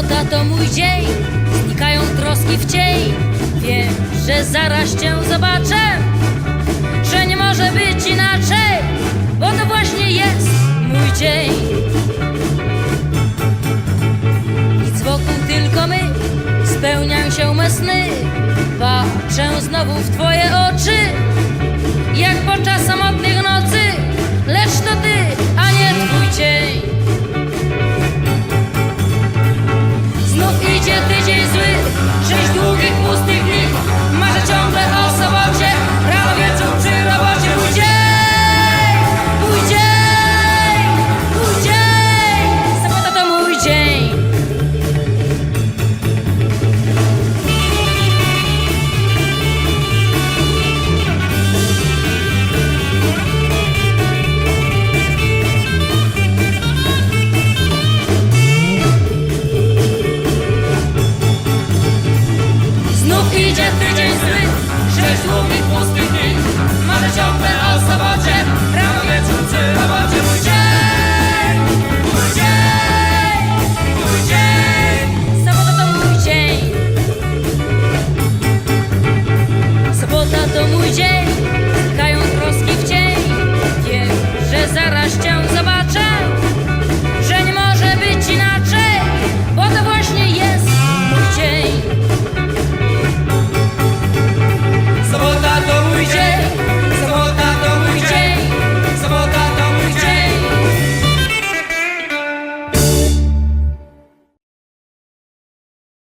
sobota to mój dzień. Znikają troski w cień. Wiem, że zaraz cię zobaczę Że nie może być inaczej Bo to właśnie jest mój dzień. Nic wokół tylko my Spełniam się me sny. Patrzę znowu w twoje oczy. Idzie tydzień zbyt, sześć długich pustych dni. Marzę ciągle o sobocie, rano wieczór czy robocie. Mój dzień, mój dzień, mój dzień. Sobota to mój dzień. Sobota to mój dzień.